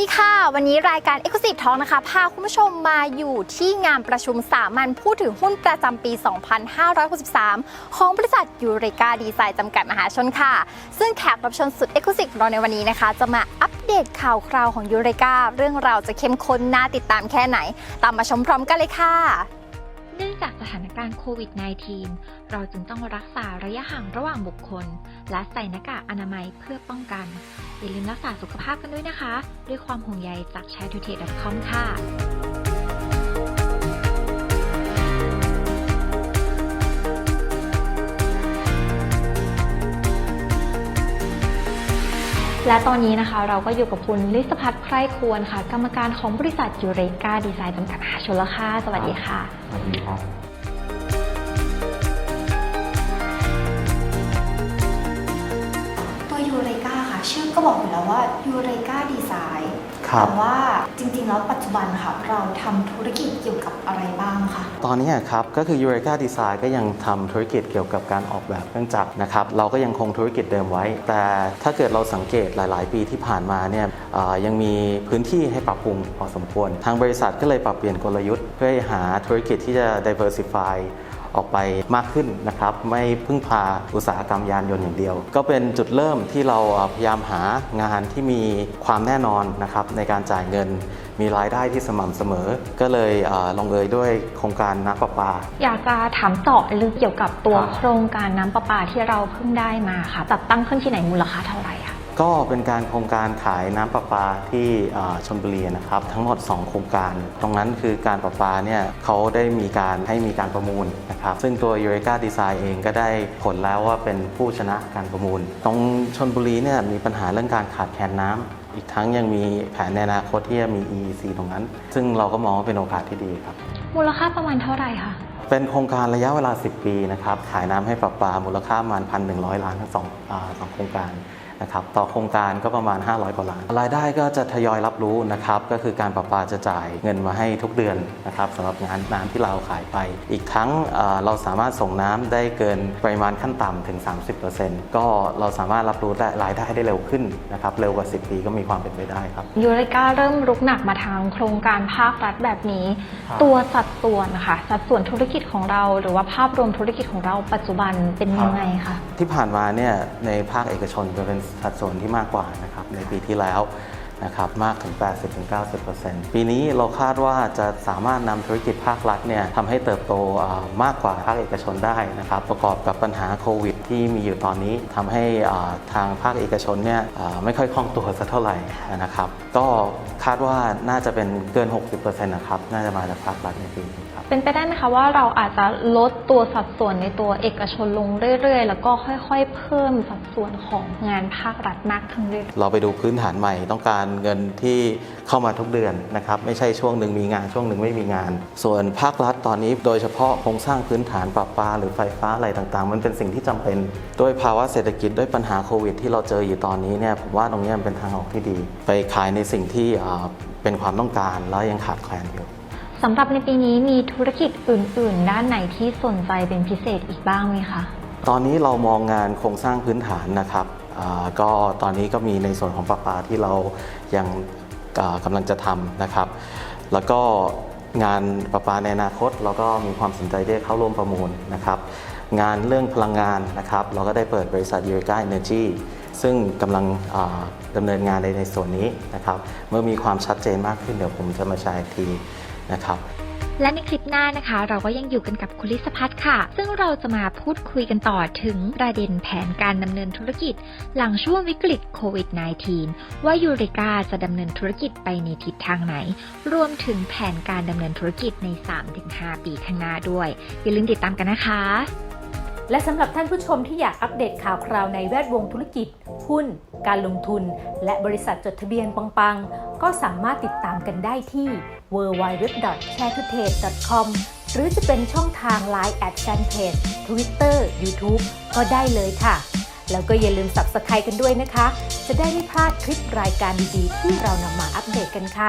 ดีค่ะ วันนี้รายการ e x c l u s i v e Talk นะคะ พาคุณผู้ชมมาอยู่ที่งานประชุมสามัญผู้ถือหุ้นประจำปี 2563 ของบริษัทยูเรกาดีไซน์จำกัดมหาชนค่ะ ซึ่งแขกรับเชิญสุด e x c l u s i v e ของเราในวันนี้นะคะ จะมาอัปเดตข่าวคราวของยูเรกาเรื่องราวจะเข้มข้นน่าติดตามแค่ไหน ตามมาชมพร้อมกันเลยค่ะเนื่องจาก สถานการณ์โควิด -19 เราจึงต้องรักษาระยะห่างระหว่างบุคคล และใส่หน้ากากอนามัยเพื่อป้องกัน อย่าลืมรักษาสุขภาพกันด้วยนะคะ ด้วยความห่วงใยจาก c h a t o t a c o m ค่ะและตอนนี้นะคะเราก็อยู่กับคุณลิศพัฒน์ไพร่ควรค่ะ กรรมการของบริษัทยูเรกาดีไซน์จำกัดมหาชนลค่ะสวัสดีค่ะ สวัสดีครับ ก็บอกอยู่แล้วว่ายูเรกาดีไซน์ครับแต่ว่าจริงๆ แล้วปัจจุบันค่ะเราทำธุรกิจเกี่ยวกับอะไรบ้างคะตอนนี้ครับก็คือ Eureka Design ก็ยังทำธุรกิจเกี่ยวกับการออกแบบเครื่องจักรนะครับเราก็ยังคงธุรกิจเดิมไว้ แต่ถ้าเกิดเราสังเกตหลาย ๆ ปีที่ผ่านมาเนี่ยเอ่อยังมีพื้นที่ให้ปรับปรุงพอสมควร ทางบริษัทก็เลยปรับเปลี่ยนกลยุทธ์ เพื่อให้หาธุรกิจที่จะ diversify ออกไปมากขึ้นนะครับ ไม่พึ่งพาอุตสาหกรรมยานยนต์อย่างเดียว ก็เป็นจุดเริ่มที่เราพยายามหางานที่มีความแน่นอนนะครับในการจ่ายเงินมีรายได้ที่สม่ำเสมอ ก็เลยเอ่อลงเอยด้วยโครงการน้ำประปา อยากจะถามต่อลึกเกี่ยวกับตัวโครงการน้ำประปาที่เราเพิ่งได้มาค่ะจัดตั้งขึ้นที่ไหนมูลค่าเท่าไหร่ ก็เป็นการโครงการขายน้ำประปาที่เอ่อชลบุรีนะครับทั้งหมด 2 โครงการ ตรงนั้นคือการประปาเนี่ยเขาได้มีการให้มีการประมูลนะครับซึ่งตัว Eureka Design เองก็ได้ผลแล้วว่าเป็นผู้ชนะการประมูล ตรงชลบุรีเนี่ยมีปัญหาเรื่องการขาดแคลนน้ำอีกทั้งยังมีแผนในอนาคตที่จะมี EEC ตรงนั้น ซึ่งเราก็มองว่าเป็นโอกาสที่ดีครับ มูลค่าประมาณเท่าไหร่คะเป็นโครงการระยะเวลา 10 ปีนะครับ ขายน้ำให้ประปามูลค่าประมาณ 1,100 ล้านทั้งสองอาสองโครงการ นะครับต่อโครงการก็ประมาณ 500กว่าล้านรายได้ก็จะทยอยรับรู้นะครับก็คือการประปาจะจ่ายเงินมาให้ทุกเดือนนะครับสำหรับงานน้ำที่เราขายไป อีกทั้งเอ่อเราสามารถส่งน้ำได้เกินปริมาณขั้นต่ำถึง 30%ก็เราสามารถรับรู้ได้รายได้ได้เร็วขึ้นนะครับเร็วกว่า 10 ปีก็มีความเป็นไปได้ครับยูริกาเริ่มรุกหนักมาทางโครงการภาครัฐแบบนี้ครับตัวสัดส่วนนะคะสัดส่วนธุรกิจของเรา หรือว่าภาพรวมธุรกิจของเราปัจจุบันเป็นยังไงคะที่ผ่านมาเนี่ยในภาคเอกชนจะเป็นสัดส่วนที่มากกว่านะครับในปีที่แล้วนะครับมากถึง 80-90%ปีนี้เราคาดว่าจะสามารถนำธุรกิจภาครัฐเนี่ยทำให้เติบโตมากกว่าภาคเอกชนได้นะครับประกอบกับปัญหาโควิด ที่มีอยู่ตอนนี้ทำให้ทางภาคเอกชนเนี่ยไม่ค่อยคล่องตัวสักเท่าไหร่นะครับ ก็คาดว่าน่าจะเป็นเกิน 60%นะครับน่าจะมาจากภาครัฐในปีนี้ เป็นไปได้ไหมคะว่าเราอาจจะลดตัวสัดส่วนในตัวเอกชนลงเรื่อย ๆ แล้วก็ค่อยๆ เพิ่มสัดส่วนของงานภาครัฐมากขึ้นเรื่อยเราไปดูพื้นฐานใหม่ต้องการเงินที่เข้ามาทุกเดือนนะครับไม่ใช่ช่วงหนึ่งมีงานช่วงหนึ่งไม่มีงาน ส่วนภาครัฐตอนนี้โดยเฉพาะโครงสร้างพื้นฐานปรับปาหรือไฟฟ้าอะไรต่างๆ มันเป็นสิ่งที่จำเป็นด้วยภาวะเศรษฐกิจด้วยปัญหาโควิด ที่เราเจออยู่ตอนนี้เนี่ยผมว่าตรงนี้มันเป็นทางออกที่ดี ไปขายในสิ่งที่เป็นความต้องการแล้วยังขาดแคลนอยู่ สำหรับในปีนี้มีธุรกิจอื่น ๆ ด้านไหนที่สนใจเป็นพิเศษอีกบ้างไหมคะ ตอนนี้เรามองงานโครงสร้างพื้นฐานนะครับก็ตอนนี้ก็มีในส่วนของประปาที่เรายังกำลังจะทำนะครับ แล้วก็งานประปาในอนาคตเราก็มีความสนใจที่จะเข้าร่วมประมูลนะครับ งานเรื่องพลังงานนะครับ เราก็ได้เปิดบริษัท Eureka Energy ซึ่งกำลังดำเนินงานในในส่วนนี้นะครับ เมื่อมีความชัดเจนมากขึ้นเดี๋ยวผมจะมาแชร์อีกที นะครับและในคลิปหน้านะคะ เราก็ยังอยู่กันกับคุณลิศพัฒน์ค่ะ ซึ่งเราจะมาพูดคุยกันต่อถึงประเด็นแผนการดำเนินธุรกิจ หลังช่วงวิกฤตโควิด -19 ว่ายูริกาจะดำเนินธุรกิจไปในทิศทางไหน รวมถึงแผนการดำเนินธุรกิจใน 3-5 ปีข้างหน้าด้วย อย่าลืมติดตามกันนะคะ และสำหรับท่านผู้ชมที่อยากอัปเดตข่าวคราวในแวดวงธุรกิจ หุ้น การลงทุน และบริษัทจดทะเบียนปังๆ ก็สามารถติดตามกันได้ที่ www.sharetoday.com หรือจะเป็นช่องทาง Line แอดแฟนเพจ Twitter YouTube ก็ได้เลยค่ะ แล้วก็อย่าลืม Subscribe กันด้วยนะคะ จะได้ไม่พลาดคลิปรายการดีๆที่เรานำมาอัปเดตกันค่ะ